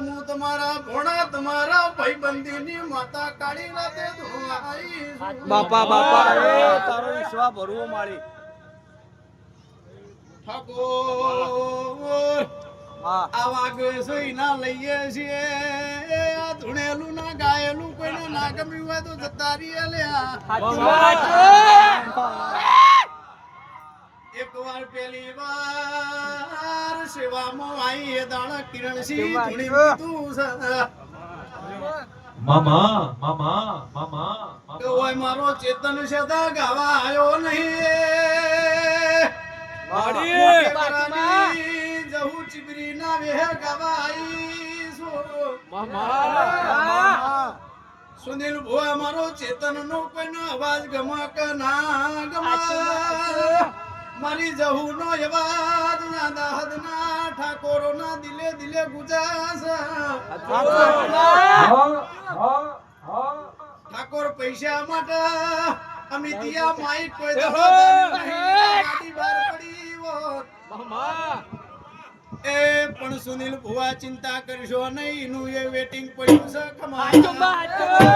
હું તમારા ભોણા તમારા માતા રાતે ધોવાઈ છું. બાપા. બાપા તારો વિશ્વા ભરવો મારી. ઠાકોર આવા આ ના લઈએ છીએ. ના ગાયેલું કોઈને ના ગમ્યું હોય તો જતા રહીએ લ્યા એક વાર પેલી વાર સેવામાં આવી એ દાણા કિરણસિંહ ધૂણી છે. મામા મામા મામા ઓય મારો ચેતન સેદા ગાવા આયો નહીં. માડી. બારાની જહુ ચીબરી ના વેહ ગાવા આવીશું સુનિલ ભુવા, મારો ચેતન નો કોઈનો અવાજ ગમા કે ના ગમા મારી જહુ નો અવાજ ના દાહદ ના ઠાકોરો ના દિલે દિલે ગુજાસ ઠાકોર પૈસા માટે અમે દિયા માઈ કોઈ દહો ગાડી બહાર પડી હોત. એ પણ સુનિલ ભુવા ચિંતા કરશો નહીં, નું એ વેટિંગ પડ્યું છે ખમાય